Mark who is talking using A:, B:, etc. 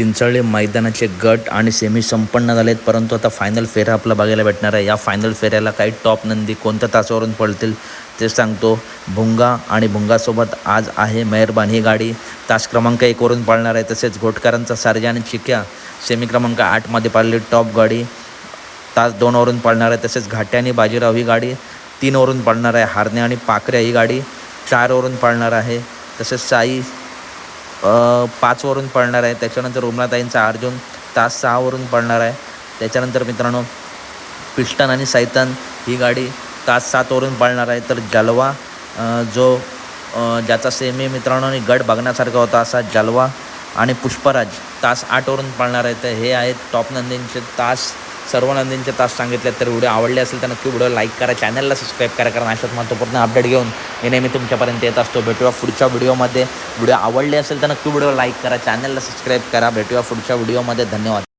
A: चिंचळे मैदानाचे गट आणि सेमी संपन्न झालेत परंतु आता फायनल फेरा आपला बघायला भेटणार आहे. या फायनल फेऱ्याला काही टॉप नंदी कोणत्या तासावरून पळतील ते सांगतो. भुंगा आणि भुंगासोबत आज आहे मेहरबान. ही गाडी तास क्रमांक एकवरून पळणार आहे. तसेच घोटकरांचा सारजा आणि चिक्या सेमी क्रमांक आठमध्ये पाळली टॉप गाडी तास दोनवरून पळणार आहे. तसेच घाटे आणि बाजीराव ही गाडी तीनवरून पळणार आहे. हारणे आणि पाकऱ्या ही गाडी चारवरून पळणार आहे. तसेच साई पाचवरून पडणार आहे. त्याच्यानंतर उमलाताईंचा अर्जुन तास सहावरून पडणार आहे. त्याच्यानंतर मित्रांनो पिस्टन आणि सैतन ही गाडी तास सातवरून पळणार आहे. तर जलवा जो ज्याचा सेमी मित्रांनो आणि गट बघण्यासारखा होता असा जलवा आणि पुष्पराज तास आठवरून पळणार आहे. तर हे आहेत टॉप नंदींचे तास सर्व नंदींचे तास सांगितले तर व्हिडिओ आवडले असेल तर नक्की व्हिडिओ लाईक करा चॅनलला सबस्क्राईब करा कारण अशाच महत्त्वपूर्ण अपडेट घेऊन मी नेहमी तुमच्यापर्यंत येत असतो. भेटूया पुढच्या व्हिडिओमध्ये. व्हिडिओ आवडले असेल तर नक्की व्हिडिओ लाईक करा चॅनलला सबस्क्राईब करा. भेटूया पुढच्या व्हिडिओमध्ये. धन्यवाद.